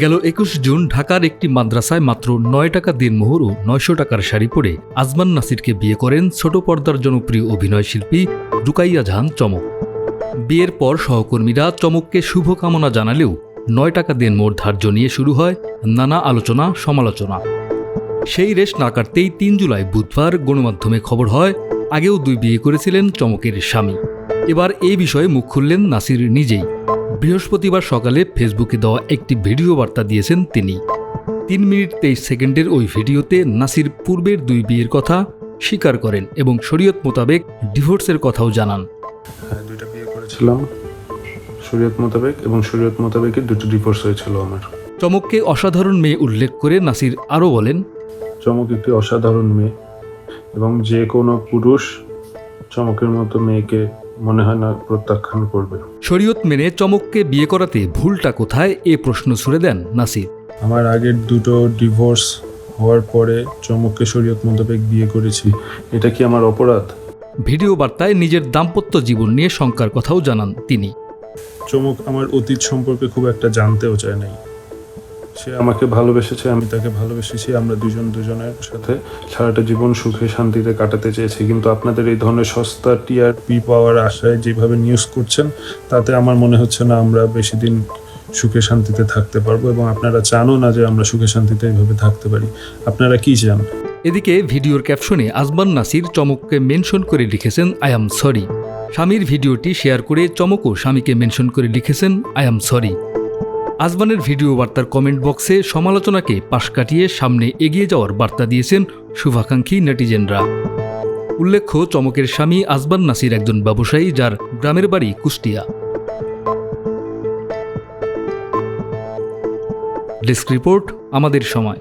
গেল একুশ জুন ঢাকার একটি মাদ্রাসায় মাত্র নয় টাকা দিনমোহর ও নয়শো টাকার শাড়ি পরে আজমান নাসিরকে বিয়ে করেন ছোট পর্দার জনপ্রিয় অভিনয় শিল্পী রুকাইয়া জাহান চমক। বিয়ের পর সহকর্মীরা চমককে শুভকামনা জানালেও নয় টাকা দিনমোহর ধার্য নিয়ে শুরু হয় নানা আলোচনা, সমালোচনা। সেই রেশ না কাটতেই তিন জুলাই বুধবার গণমাধ্যমে খবর হয়, আগেও দুই বিয়ে করেছিলেন চমকের স্বামী। এবার এই বিষয়ে মুখ খুললেন নাসির নিজেই। বৃহস্পতিবার সকালে ফেসবুকে দেওয়া একটি ভিডিও বার্তা দিয়েছেন তিনি। তিন মিনিট তেইশ সেকেন্ডের ওই ভিডিওতে নাসির পূর্বের দুই বিয়ের কথা স্বীকার করেন এবং শরীয়ত মোতাবেক ডিভোর্সের কথাও জানান। দুইটা বিয়ে করেছিলাম শরীয়ত মোতাবেক এবং শরীয়ত মোতাবেকই দুটো ডিভোর্স হয়েছিল আমার। চমককে অসাধারণ মেয়ে উল্লেখ করে নাসির আরও বলেন চমক একটি অসাধারণ মেয়ে এবং যে কোনো পুরুষ চমকের মতো মেয়েকে মনে হয় না প্রত্যাখ্যান করবে। শরীয়ত মেনে চমককে বিয়ে করাতে ভুলটা কোথায় এ প্রশ্ন ছুড়ে দেন নাসির। আমার আগের দুটো ডিভোর্স হওয়ার পরে চমককে শরীয়ত মোতাবেক বিয়ে করেছি। এটা কি আমার অপরাধ? ভিডিও বার্তায় নিজের দাম্পত্য জীবন নিয়ে শঙ্কার কথাও জানান তিনি। চমক আমার অতীত সম্পর্কে খুব একটা জানতেও চায় নাই। সে আমাকে ভালোবেসেছে, আমি তাকে ভালোবেসেছি, আমরা দুজন দুজনের সাথে সারাটা জীবন সুখে শান্তিতে কাটাতে চেয়েছি। কিন্তু আপনাদের এই ধরনের সস্তা টিআরপি পাওয়ার আশায় যেভাবে নিউজ করছেন, তাতে আমার মনে হচ্ছে না আমরা বেশি দিন সুখে শান্তিতে থাকতে পারব এবং আপনারা চানও না যে আমরা সুখে শান্তিতে এইভাবে থাকতে পারি। আপনারা কি চান এদিকে ভিডিওর ক্যাপশনে আজমান নাসির চমককে মেনশন করে লিখেছেন, আই এম সরি। স্বামীর ভিডিওটি শেয়ার করে চমকও স্বামীকে মেনশন করে লিখেছেন, আই এম সরি। আজমানের ভিডিও বার্তার কমেন্ট বক্সে সমালোচনাকে পাশ কাটিয়ে সামনে এগিয়ে যাওয়ার বার্তা দিয়েছেন শুভাকাঙ্ক্ষী নেটিজেনরা। উল্লেখ্য, চমকের স্বামী আজমান নাসির একজন ব্যবসায়ী যার গ্রামের বাড়ি কুষ্টিয়া। ডেস্ক রিপোর্ট, আমাদের সময়।